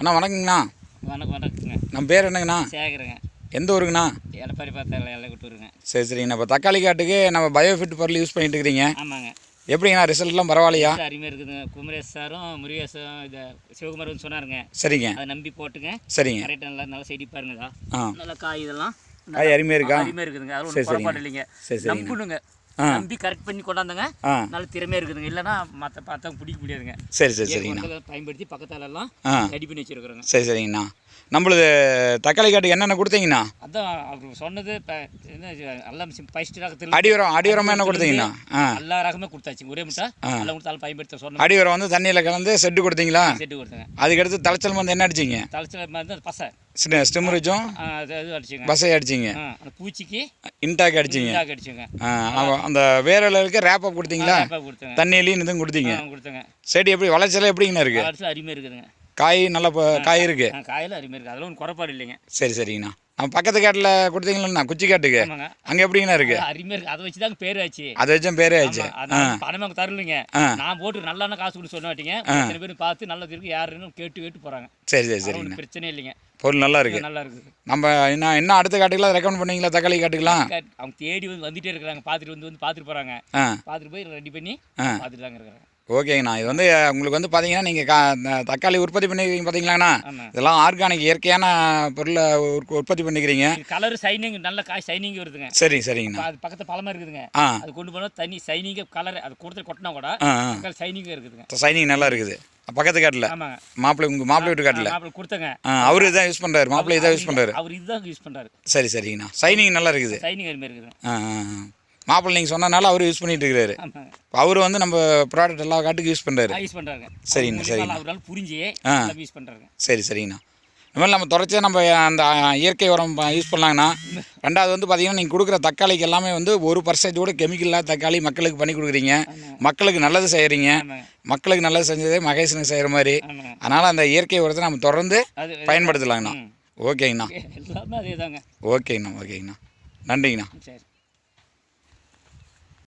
அண்ணா வணக்கங்கண்ணா. வணக்கம் வணக்கங்க. நம்ம பேர் என்னங்கண்ணா? சேகருங்க. எந்த ஊருங்கண்ணா? எடப்பாடி பார்த்தா எல்லாம் விட்டுருங்க சரி. சரிங்கண்ணா இப்போ தக்காளி காட்டுக்கு நம்ம பயோஃபிட் பொருள் யூஸ் பண்ணிட்டு இருக்கிறீங்க. ஆமாங்க. எப்படிங்கண்ணா ரிசல்ட்லாம் பரவாயில்லையா? அருமையாக இருக்குதுங்க. குமரேஷ் சாரும் முருகேஷும் இதை சிவகுமார் வந்து சொன்னாருங்க. சரிங்க. அதை நம்பி போட்டுங்க. சரிங்க. கரெக்டாக நல்லா நல்லா செடி பாருங்கதா ஆ. நல்லா காய் இதெல்லாம் காய் அருமையாக இருக்கா? அருமையாக இருக்குதுங்க. அது ஒன்றும் இல்லைங்க. சரி. நம்பணுங்க. நம்பி கரெக்ட் பண்ணி கொண்டாந்துங்க. நல்ல திறமையாக இருக்குதுங்க. இல்லைன்னா மற்ற பார்த்தவங்க பிடிக்க முடியாதுங்க. சரி சரி சரிங்கண்ணா. பயன்படுத்தி பக்கத்தால எல்லாம் ஆ. ரெடி பண்ணி வச்சிருக்கிறோங்க. சரி சரிங்கண்ணா. நம்மளது தக்காளி காட்டுக்கு என்னென்ன கொடுத்தீங்கண்ணா? அதான் அவர் சொன்னது எல்லாம் அடி உரம் அடி உரமாக என்ன கொடுத்தீங்கண்ணா? எல்லா ரகமே கொடுத்தாச்சுங்க ஒரே முட்டை. எல்லாம் கொடுத்தாலும் பயன்படுத்த சொன்ன அடி உரம் வந்து தண்ணியில் கலந்து செட்டு கொடுத்தீங்களா? செட்டு கொடுத்தேங்க. அதுக்கடுத்து தலைச்சல் மருந்து என்ன அடிச்சிங்க? தலைச்சல மருந்து பசை. ஸ்டிம் ரிச்சும்? பசை அடிச்சிங்க. பூச்சிக்கு இன்டாக் அடிச்சிங்க. அடிச்சுங்க. அந்த வேரலுக்கு ரேப்பப் கொடுத்தீங்களா? அப்பா கொடுத்தேங்க. தண்ணியிலையும் இதுவும் கொடுத்தீங்க. கொடுத்தேங்க. செடி எப்படி வளர்ச்சல எப்படிங்கண்ணா இருக்கு? வளர்ச்சியில் அருமையாக இருக்குதுங்க. காய் நல்ல காய் இருக்கு. ஆ, காயெல்லாம் அருமையாக இருக்குது அதெல்லாம் ஒன்றும் குறைபாடு இல்லைங்க. சரி சரிங்கண்ணா. நம்ம பக்கத்து காட்டில் கொடுத்தீங்களா குச்சி காட்டுக்கு. அங்கே எப்படிங்கண்ணா இருக்கு? அது அருமையாக இருக்குது அதை வச்சு தாங்க பேர் ஆச்சு அதை வச்சும் பேரே ஆச்சு ஆமா, அது நான் பணமே அவங்க தரலைங்க. நான் போட்டு நல்லா காசு கொடுத்து சொன்ன மாட்டீங்க எத்தனை பேர் பார்த்து நல்லது இருக்கு யாருன்னு கேட்டு கேட்டு போகிறாங்க சரி சரி ஒன்றும் பிரச்சனை இல்லைங்க. பொருள் நல்லா இருக்கு. நல்லா இருக்குது நம்ம இன்னும் இன்னும் அடுத்த காட்டுக்கெல்லாம் ரெக்கமெண்ட் பண்ணீங்களா தக்காளி காட்டுக்கலாம். அவங்க தேடி வந்து வந்துட்டே இருக்கிறாங்க. பார்த்துட்டு வந்து வந்து பார்த்துட்டு போகிறாங்க பார்த்துட்டு போய் ரெடி பண்ணி. பார்த்துட்டு தாங்க இருக்கிறாங்க. ஓகேங்கண்ணா. இது வந்து உங்களுக்கு வந்து பார்த்தீங்கன்னா நீங்கள் கா தக்காளி உற்பத்தி பண்ணிக்கிறீங்க பார்த்தீங்களாண்ணா இதெல்லாம் ஆர்கானிக் இயற்கையான பொருளை உற்ப- உற்பத்தி பண்ணிக்கிறீங்க. கலர் சைனிங் நல்ல காய் சைனிங் வருதுங்க. சரிங்க சரிங்கண்ணா. அது பக்கத்து பழமா இருக்குதுங்க. அது கொண்டு போனால் தண்ணி சைனிங்க கலர் அது கொடுத்து கொட்டினா கூட சைனிங்காக இருக்குதுங்க. சைனிங் நல்லா இருக்குது. பக்கத்து காட்டில். மாப்பிள்ளை உங்கள் மாப்பிள்ளை வீட்டு காட்டில். கொடுத்தங்க. அவரு இதான் யூஸ் பண்ணுறாரு மாப்பிள்ளை இதான் யூஸ் பண்ணுறாரு அவர் இதுதான் யூஸ் பண்ணுறாரு சரி சரிங்கண்ணா. சைனிங் நல்லா இருக்குது. சைனிங் அருமையாக ஆ. மாப்பிள்ளை நீங்கள் சொன்னனால அவர் யூஸ் பண்ணிட்டு இருக்கிறாரு ஆமாங்க அவர் வந்து நம்ம ப்ராடக்ட் எல்லா காட்டுக்கு யூஸ் பண்ணுறாரு யூஸ் பண்ணுறாங்க சரிங்க, சரிங்க. அவரால் புரிஞ்சு ஆ. யூஸ் பண்ணுறாங்க சரி சரிங்கண்ணா. இந்த மாதிரி நம்ம தொடர்ச்சியாக நம்ம அந்த இயற்கை உரம் யூஸ் பண்ணலாங்கண்ணா. ரெண்டாவது வந்து பார்த்தீங்கன்னா நீங்கள் கொடுக்குற தக்காளிக்கு எல்லாமே வந்து ஒரு பர்சன்ட் கூட கெமிக்கல் இல்லாத தக்காளி மக்களுக்கு பண்ணி கொடுக்குறீங்க. மக்களுக்கு நல்லது செய்கிறீங்க மக்களுக்கு நல்லது செஞ்சதே மகேசனுக்கு செய்கிற மாதிரி. அதனால் அந்த இயற்கை உரத்தை நம்ம தொடர்ந்து பயன்படுத்தலாங்கண்ணா. ஓகேங்கண்ணா. தாங்க ஓகேங்கண்ணா ஓகேங்கண்ணா. நன்றிங்கண்ணா.